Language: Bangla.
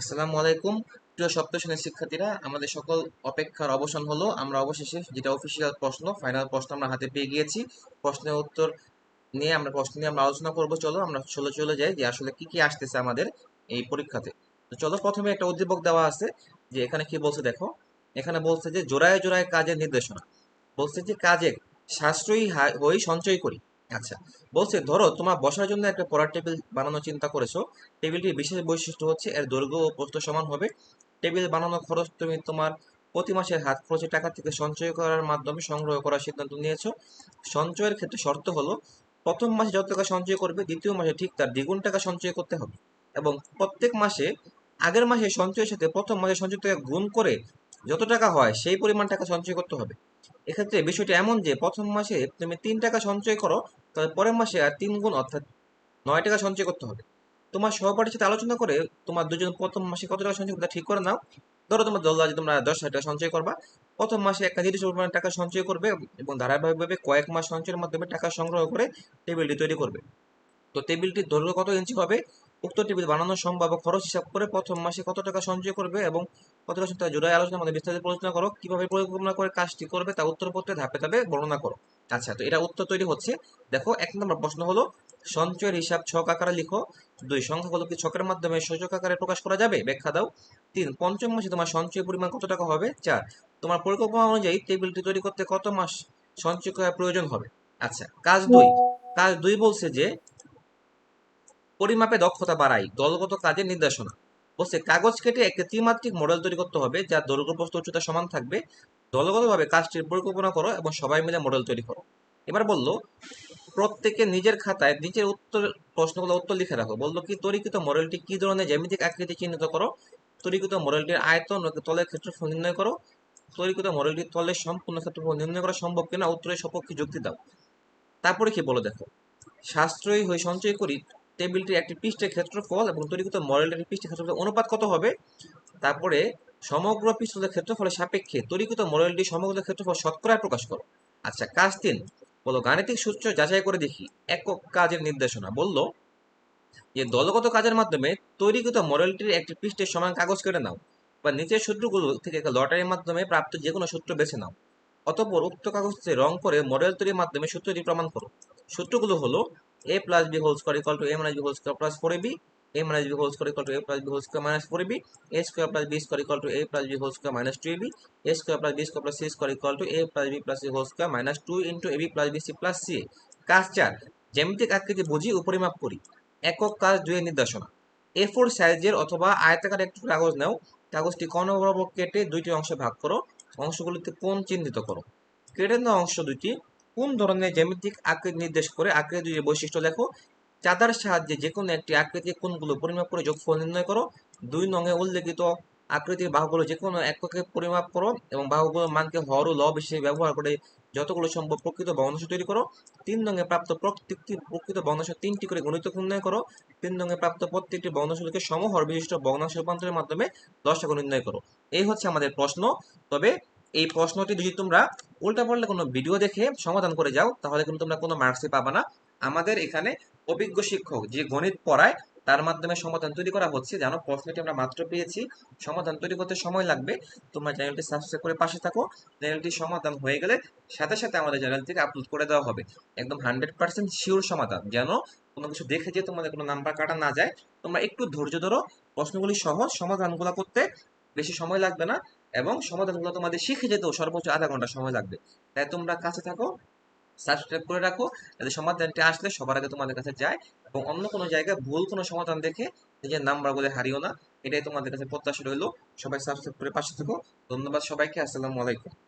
আসসালামু আলাইকুম। প্রিয় সপ্তম শ্রেণির শিক্ষার্থীরা, আমাদের সকল অপেক্ষার অবসান হলো। আমরা অবশেষে যেটা অফিসিয়াল প্রশ্ন ফাইনাল প্রশ্ন আমরা হাতে পেয়ে গিয়েছি। প্রশ্নের উত্তর নিয়ে আমরা, প্রশ্ন নিয়ে আমরা আলোচনা করব। চলো আমরা চলে চলে যাই যে আসলে কি কি আসতেছে আমাদের এই পরীক্ষাতে। তো চলো প্রথমে একটা উদ্দীপক দেওয়া আছে যে এখানে কি বলছে দেখো। এখানে বলছে যে জোড়ায় জোড়ায় কাজের নির্দেশনা। বলছে যে কাজে সাশ্রয়ী হই সঞ্চয় করি। আচ্ছা বলছে ধরো তোমার বসার জন্য একটা পড়ার টেবিল বানানোর চিন্তা করেছ, টেবিলটির বিশেষ বৈশিষ্ট্য হচ্ছে এর দৈর্ঘ্য ও প্রস্থ সমান হবে। টেবিল বানানোর খরচ তুমি তোমার প্রতি মাসের হাত খরচের টাকা থেকে সঞ্চয় করার মাধ্যমে সংগ্রহ করার সিদ্ধান্ত নিয়েছো। সঞ্চয়ের ক্ষেত্রে শর্ত হলো, প্রথম মাসে যত টাকা সঞ্চয় করবে, দ্বিতীয় মাসে ঠিক তার দ্বিগুণ টাকা সঞ্চয় করতে হবে এবং প্রত্যেক মাসে আগের মাসে সঞ্চয়ের সাথে প্রথম মাসে সঞ্চয় টাকা গুণ করে যত টাকা হয়, সেই পরিমাণ টাকা সঞ্চয় করতে হবে। এক্ষেত্রে বিষয়টি এমন যে, প্রথম মাসে তুমি তিন টাকা সঞ্চয় করো, তাহলে পরের মাসে আর তিন গুণ, অর্থাৎ নয় টাকা সঞ্চয় করতে হবে। তোমার সহপাঠীর সাথে আলোচনা করে তোমার দুজন প্রথম মাসে কত টাকা সঞ্চয় করবে তা ঠিক করে নাও। ধরো তোমার দল আছে তোমরা দশ হাজার টাকা সঞ্চয় করবা। প্রথম মাসে একটা নির্দিষ্ট পরিমাণ টাকা সঞ্চয় করবে এবং ধারাবাহিকভাবে কয়েক মাস সঞ্চয়ের মাধ্যমে টাকা সংগ্রহ করে টেবিলটি তৈরি করবে। তো টেবিলটির দৈর্ঘ্য কত ইঞ্চি হবে? উক্ত টেবিল বানানোর সম্ভাব্য খরচ হিসাব করে প্রথম মাসে কত টাকা সঞ্চয় করবে এবং কত টাকা জোড়ায় আলোচনা মানে বিস্তারিত আলোচনা করো। কীভাবে পরিকল্পনা করে কাজটি করবে তা উত্তরপত্রে ধাপে ধাপে বর্ণনা করো। আচ্ছা তো এটা উত্তর তৈরি হচ্ছে। দেখো, এক নম্বর প্রশ্ন হলো, সঞ্চয়ের হিসাব ছক আকারে লিখো। দুই, সংখ্যাগুলো কি ছকের মাধ্যমে সূচক আকারে প্রকাশ করা যাবে? ব্যাখ্যা দাও। তিন, পঞ্চম মাসে তোমার সঞ্চয় পরিমাণ কত টাকা হবে? চার, তোমার পরিকল্পনা অনুযায়ী টেবিলটি তৈরি করতে কত মাস সঞ্চয় করার প্রয়োজন হবে? আচ্ছা কাজ দুই। কাজ দুই বলছে যে, পরিমাপে দক্ষতা বাড়াই, দলগত কাজের নির্দেশনা। বলছে, কাগজ কেটে একটি ত্রিমাত্রিক মডেল তৈরি করতে হবে যার দৈর্ঘ্য প্রস্থ উচ্চতা সমান থাকবে। দলগতভাবে কাজটির পরিকল্পনা করো এবং সবাই মিলে মডেল তৈরি করো। এবার বলল, প্রত্যেকে নিজের খাতায় নিজের উত্তর প্রশ্নগুলো উত্তর লিখে রাখো। বলল কি, তরিকৃত মডেলটি কি ধরনের জ্যামিতিক আকৃতি চিহ্নিত করো? তরিকৃত মডেলটির আয়তন তলের ক্ষেত্রফল নির্ণয় করো। তরিকৃত মডেলটির তলের সম্পূর্ণ ক্ষেত্রফল নির্ণয় করা সম্ভব কিনা, উত্তরের সপক্ষে যুক্তি দাও। তারপরে কি বলো দেখো? সাশ্রয়ী হয়ে সঞ্চয় করি টেবিলটির একটি পৃষ্ঠের ক্ষেত্রফল এবং তৈরিকৃত মডেলটির পৃষ্ঠের ক্ষেত্রফল অনুপাত কত হবে? তারপরে সমগ্র পৃষ্ঠের ক্ষেত্রফলের সাপেক্ষে তৈরিকৃত মডেলটি সমগ্র ক্ষেত্রফল শতকরায় প্রকাশ করো। আচ্ছা কাজ তিন। বলো, গাণিতিক সূত্র যাচাই করে দেখি। একক কাজের নির্দেশনা। বলল যে, দলগত কাজের মাধ্যমে তৈরিকৃত মডেলটির একটি পৃষ্ঠের সমান কাগজ কেটে নাও বা নিচের সূত্রগুলো থেকে একটা লটারির মাধ্যমে প্রাপ্ত যে কোনো সূত্র বেছে নাও। অতঃপর উক্ত কাগজে রং করে মডেল তৈরির মাধ্যমে সূত্রটি প্রমাণ করো। সূত্রগুলো হলো equal to a minus b whole square plus four b a minus b whole square equal to a plus b whole square minus four b a square plus b square equal to a plus b whole square minus two b a square plus b square plus c square equal to a plus b plus c whole square minus two into a b plus b c plus c কাজ চার জ্যামিতিক আকৃতি বুঝি ও পরিমাপ করি। একক কাজ দুয়ের নির্দেশনা। এ ফোর সাইজের অথবা আয়তাকার একটি কাগজ নাও। কাগজটি কোন কেটে দুইটি অংশে ভাগ করো। অংশগুলিতে কোণ চিহ্নিত করো। কেটে নেওয়া অংশ দুটি কোন ধরনের জ্যামিতিক আকৃতি নির্দেশ করে আকৃতি বৈশিষ্ট্য লেখো? চাঁদার সাহায্যে যে কোনো একটি আকৃতির কোনগুলো পরিমাপ করে যোগফল নির্ণয় করো। দুই নঙে উল্লেখিত আকৃতির বাহুগুলো যে কোনো এককে পরিমাপ করো এবং বাহুগুলোর মানকে হর ও লব হিসেবে ব্যবহার করে যতগুলো সম্ভব প্রকৃত ভগ্নাংশ তৈরি করো। তিন রঙে প্রাপ্ত প্রত্যেকটি প্রকৃত ভগ্নাংশ তিনটি করে গণিত নির্ণয় করো। তিন রঙে প্রাপ্ত প্রত্যেকটি ভগ্নাংশকে সমহর বিশিষ্ট ভগ্নাংশ রূপান্তরের মাধ্যমে দশটাকে নির্ণয় করো। এই হচ্ছে আমাদের প্রশ্ন। তবে এই প্রশ্নটি যদি তোমরা উল্টাপাল্টা কোনো ভিডিও দেখে সমাধান করে যাও, তাহলে কিন্তু তোমরা কোনো মার্কসই পাবা না। আমাদের এখানে অভিজ্ঞ শিক্ষক যে গণিত পড়ায়, তার মাধ্যমে সমাধান তৈরি করা হচ্ছে। জানো, প্রশ্নটি আমরা মাত্র পেয়েছি। সমাধান তৈরি করতে সময় লাগবে। তোমরা চ্যানেলটি সাবস্ক্রাইব করে পাশে থাকো। চ্যানেলটি সমাধান হয়ে গেলে সাথে সাথে আমাদের চ্যানেল থেকে আপলোড করে দেওয়া হবে। একদম হান্ড্রেড পার্সেন্ট শিওর সমাধান। যেন কোনো কিছু দেখে যে তোমাদের কোনো নাম্বার কাটা না যায়, তোমরা একটু ধৈর্য ধরো। প্রশ্নগুলি সহজ, সমাধানগুলো করতে বেশি সময় লাগবে না। এবং সমাধানগুলো তোমাদের শিখে যেতেও সর্বোচ্চ আধা ঘণ্টা সময় লাগবে। তাই তোমরা কাছে থাকো সাবস্ক্রাইব করে রাখো, যাতে সমাধানটি আসলে সবার আগে তোমাদের কাছে যায় এবং অন্য কোনো জায়গায় ভুল কোনো সমাধান দেখে নিজের নাম্বারগুলো হারিও না। এটাই তোমাদের কাছে প্রত্যাশা রইল। সবাই সাবস্ক্রাইব করে পাশে থাকো। ধন্যবাদ সবাইকে। আসসালামু আলাইকুম।